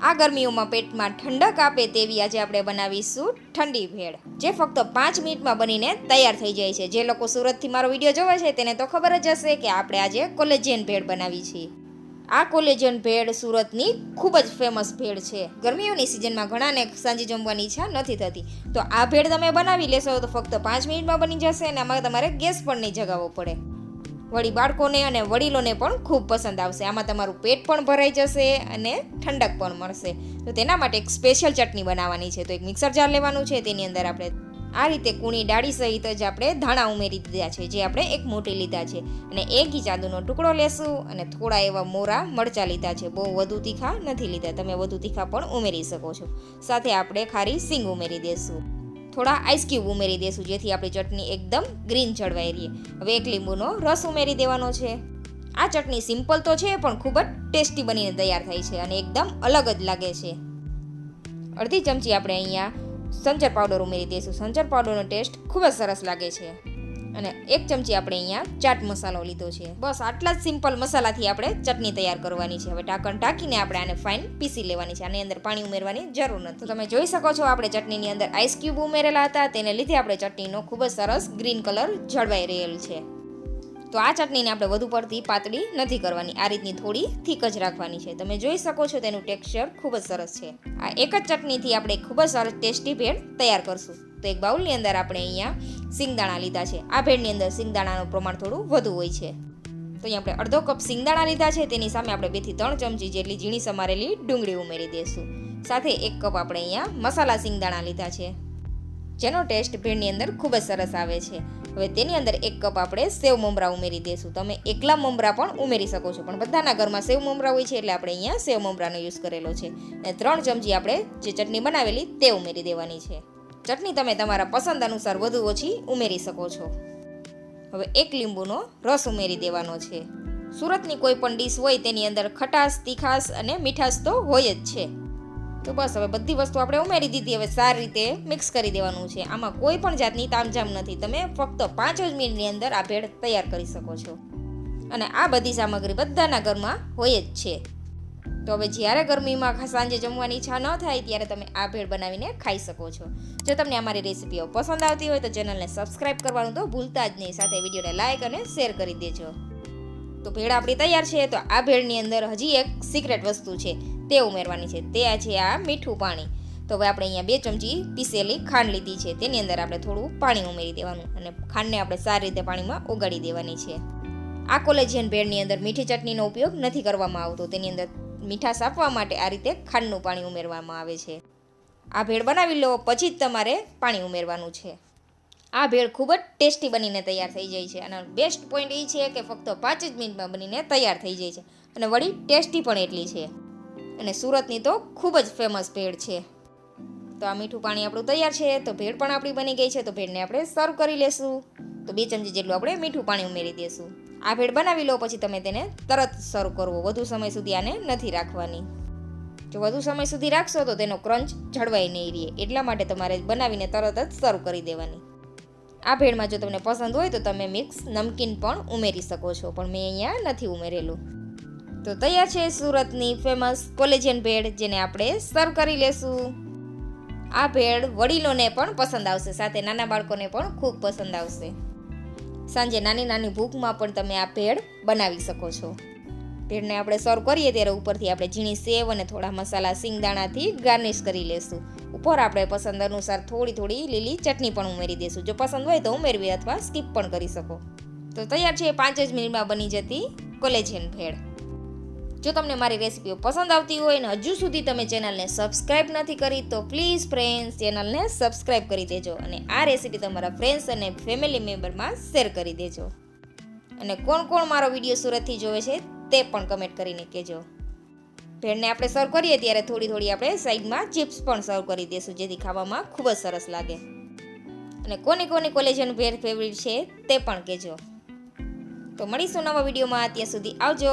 આ ગરમીઓમાં પેટમાં ઠંડક આપે તેવી આજે આપણે બનાવીશું ઠંડી ભેળ, જે ફક્ત પાંચ મિનિટમાં બનીને તૈયાર થઈ જાય છે. જે લોકો સુરતથી મારો વીડિયો જોવે છે તેને તો ખબર જ હશે કે આપણે આજે કોલેજિયન ભેળ બનાવી છીએ. આ કોલેજિયન ભેળ સુરતની ખૂબ જ ફેમસ ભેળ છે. ગરમીઓની સિઝનમાં ઘણાને સાંજે જમવાની ઈચ્છા નથી થતી. તો આ ભેળ તમે બનાવી લેશો તો ફક્ત પાંચ મિનિટમાં બની જશે અને આમાં તમારે ગેસ પણ નહીં જગાવવો પડે. વળી બાળકોને અને વડીલોને પણ ખૂબ પસંદ આવશે. આમાં તમારું પેટ પણ ભરાઈ જશે અને ઠંડક પણ મળશે. તો તેના માટે એક સ્પેશિયલ ચટણી બનાવવાની છે. તો એક મિક્સર જાર લેવાનું છે. તેની અંદર આપણે આ રીતે કૂણી ડાળી સહિત જ આપણે ધાણા ઉમેરી દીધા છે, જે આપણે એક મોટી લીધા છે. અને એક ચાદુનો ટુકડો લેશું અને થોડા એવા મોરા મરચાં લીધા છે. બહુ વધુ તીખા નથી લીધા. તમે વધુ તીખા પણ ઉમેરી શકો છો. સાથે આપણે ખારી સિંગ ઉમેરી દેશું. થોડા આઈસ ક્યુબ ઉમેરી દેશું, જેથી આપણી ચટણી એકદમ ગ્રીન જળવાઈ રહે. હવે એક લીંબુનો રસ ઉમેરી દેવાનો છે. આ ચટણી સિમ્પલ તો છે, પણ ખૂબ જ ટેસ્ટી બનીને તૈયાર થાય છે અને એકદમ અલગ જ લાગે છે. અડધી ચમચી આપણે અહીંયા સંચર પાવડર ઉમેરી દઈશું સંચર પાવડરનો ટેસ્ટ ખૂબ જ સરસ લાગે છે. અને એક ચમચી આપણે અહીંયા ચાટ મસાલો લીધો છે. બસ આટલા જ સિમ્પલ મસાલાથી આપણે ચટણી તૈયાર કરવાની છે. હવે ઢાંકણ ઢાંકીને આપણે આને ફાઇન પીસી લેવાની છે. આની અંદર પાણી ઉમેરવાની જરૂર નથી. તમે જોઈ શકો છો આપણે ચટણીની અંદર આઈસ ક્યુબ ઉમેરેલા હતા. તેને લીધે આપણે ચટણીનો ખૂબ જ સરસ ગ્રીન કલર જળવાઈ રહેલ છે. તો આ ચટણીને આપણે વધુ પડતી પાતળી નથી કરવાની. આ રીતની થોડી થીક જ રાખવાની છે. તમે જોઈ શકો છો તેનું ટેક્સચર ખૂબ જ સરસ છે. આ એક જ ચટણીથી આપણે ખૂબ જ સરસ ટેસ્ટી ભેળ તૈયાર કરશું. તો એક બાઉલની અંદર આપણે અહીંયા સિંગદાણા લીધા છે. આ ભેળની અંદર સિંગદાણાનું પ્રમાણ થોડું વધુ હોય છે. તો અહીંયા આપણે અડધો કપ સિંગદાણા લીધા છે. તેની સામે આપણે બેથી ત્રણ ચમચી જેટલી ઝીણી સમારેલી ડુંગળી ઉમેરી દઈશું. સાથે એક કપ આપણે અહીંયા મસાલા સિંગદાણા લીધા છે. જેનો ટેસ્ટ ભેળની અંદર ખૂબ જ સરસ આવે છે. હવે તેની અંદર એક કપ આપણે સેવ મમરા ઉમેરી દઈશું. તમે એકલા મમરા પણ ઉમેરી શકો છો. પણ બધાના ઘરમાં સેવ મમરા હોય છે એટલે આપણે અહીંયા સેવ મમરાનો યુઝ કરેલો છે. અને ત્રણ ચમચી આપણે જે ચટણી બનાવેલી તે ઉમેરી દેવાની છે. ચટણી તમે તમારા પસંદ અનુસાર વધુ ઓછી ઉમેરી શકો છો. હવે એક લીંબુનો રસ ઉમેરી દેવાનો છે. સુરતની કોઈ પણ ડીશ હોય તેની અંદર ખટાશ, તીખાશ અને મીઠાશ તો હોય જ છે. તો બસ હવે બધી વસ્તુ આપણે ઉમેરી દીધી, હવે સારી રીતે મિક્સ કરી દેવાનું છે. આમાં કોઈ પણ જાતની તામઝામ નથી. તમે ફક્ત પાંચ જ મિનિટની અંદર આ ભેળ તૈયાર કરી શકો છો. અને આ બધી સામગ્રી બધાના ઘરમાં હોય જ છે. તો હવે જ્યારે ગરમીમાં સાંજે જમવાની ઈચ્છા ન થાય ત્યારે તમે આ ભેળ બનાવીને ખાઈ શકો છો. જો તમને અમારી રેસીપીઓ પસંદ આવતી હોય તો ચેનલને સબસ્ક્રાઈબ કરવાનું તો ભૂલતા જ નહીં. સાથે વિડીયોને લાઇક અને શેર કરી દેજો. તો ભેળ આપણી તૈયાર છે તો આ ભેળની અંદર હજી એક સિક્રેટ વસ્તુ છે. તે ઉમેરવાની છે. તે આ છે આ મીઠું પાણી. તો હવે આપણે અહીંયા બે ચમચી પીસેલી ખાંડ લીધી છે. તેની અંદર આપણે થોડું પાણી ઉમેરી દેવાનું અને ખાંડને આપણે સારી રીતે પાણીમાં ઓગાળી દેવાની છે. આ કોલેજિયન ભેળની અંદર મીઠી ચટણીનો ઉપયોગ નથી કરવામાં આવતો. તેની અંદર મીઠાશ આપવા માટે આ રીતે ખાંડનું પાણી ઉમેરવામાં આવે છે. આ ભેળ બનાવી લો, પછી જ તમારે પાણી ઉમેરવાનું છે. આ ભેળ ખૂબ જ ટેસ્ટી બનીને તૈયાર થઈ જાય છે અને બેસ્ટ પોઈન્ટ એ છે કે ફક્ત પાંચ જ મિનિટમાં બનીને તૈયાર થઈ જાય છે અને વળી ટેસ્ટી પણ એટલી છે. અને સુરતની તો ખૂબ જ ફેમસ ભેળ છે. તો આ મીઠું પાણી આપણું તૈયાર છે, તો ભેળ પણ આપણી બની ગઈ છે, તો ભેળને આપણે સર્વ કરી લેશું. તો બે ચમચી જેટલું આપણે મીઠું પાણી ઉમેરી દઈશું આ ભેળ બનાવી લો, પછી તમે તેને તરત સર્વ કરવો. વધુ સમય સુધી આને નથી રાખવાની. જો વધુ સમય સુધી રાખશો, તો તેનો ક્રંચ જળવાઈ નહીં રહે. એટલા માટે તમારે બનાવીને તરત જ સર્વ કરી દેવાની. આ ભેળમાં જો તમને પસંદ હોય, તો તમે મિક્સ નમકીન પણ ઉમેરી શકો છો, પણ મેં અહીંયા નથી ઉમેરેલું. તો તૈયાર છે સુરતની ફેમસ કોલેજિયન ભેળ, જેને આપણે સર્વ કરી લેશું. આ ભેળ વડીલોને પણ પસંદ આવશે, સાથે નાના બાળકોને પણ ખૂબ પસંદ આવશે. સાંજે નાની નાની ભૂખમાં પણ તમે આ ભેળ બનાવી શકો છો. ભેળને આપણે સર્વ કરીએ ત્યારે ઉપરથી આપણે ઝીણી સેવ અને થોડા મસાલા સિંગદાણાથી ગાર્નિશ કરી લેશું. ઉપર આપણે પસંદ અનુસાર થોડી થોડી લીલી ચટણી પણ ઉમેરી દઈશું જો પસંદ હોય તો ઉમેરવી અથવા સ્કીપ પણ કરી શકો. તો તૈયાર છે પાંચ જ મિનિટમાં બની જતી કોલેજિયન ભેળ જો તમને મારી રેસીપીઓ પસંદ આવતી હોય અને હજુ સુધી તમે ચેનલને સબસ્ક્રાઈબ નથી કરી, તો પ્લીઝ ફ્રેન્ડ્સ ચેનલને સબસ્ક્રાઈબ કરી દેજો અને આ રેસીપી તમારા ફ્રેન્ડ્સ અને ફેમિલી મેમ્બરમાં શેર કરી દેજો. અને કોણ કોણ મારો વીડિયો સુરતથી જોવે છે તે પણ કમેન્ટ કરીને કહેજો. ભેળને આપણે સર્વ કરીએ ત્યારે થોડી થોડી આપણે સાઈડમાં ચિપ્સ પણ સર્વ કરી દઈશું જેથી ખાવામાં ખૂબ જ સરસ લાગે. અને કોની કોની કોલેજન ભેળ ફેવરિટ છે તે પણ કહેજો. તો મળીશું નવા વિડીયોમાં, ત્યાં સુધી આવજો.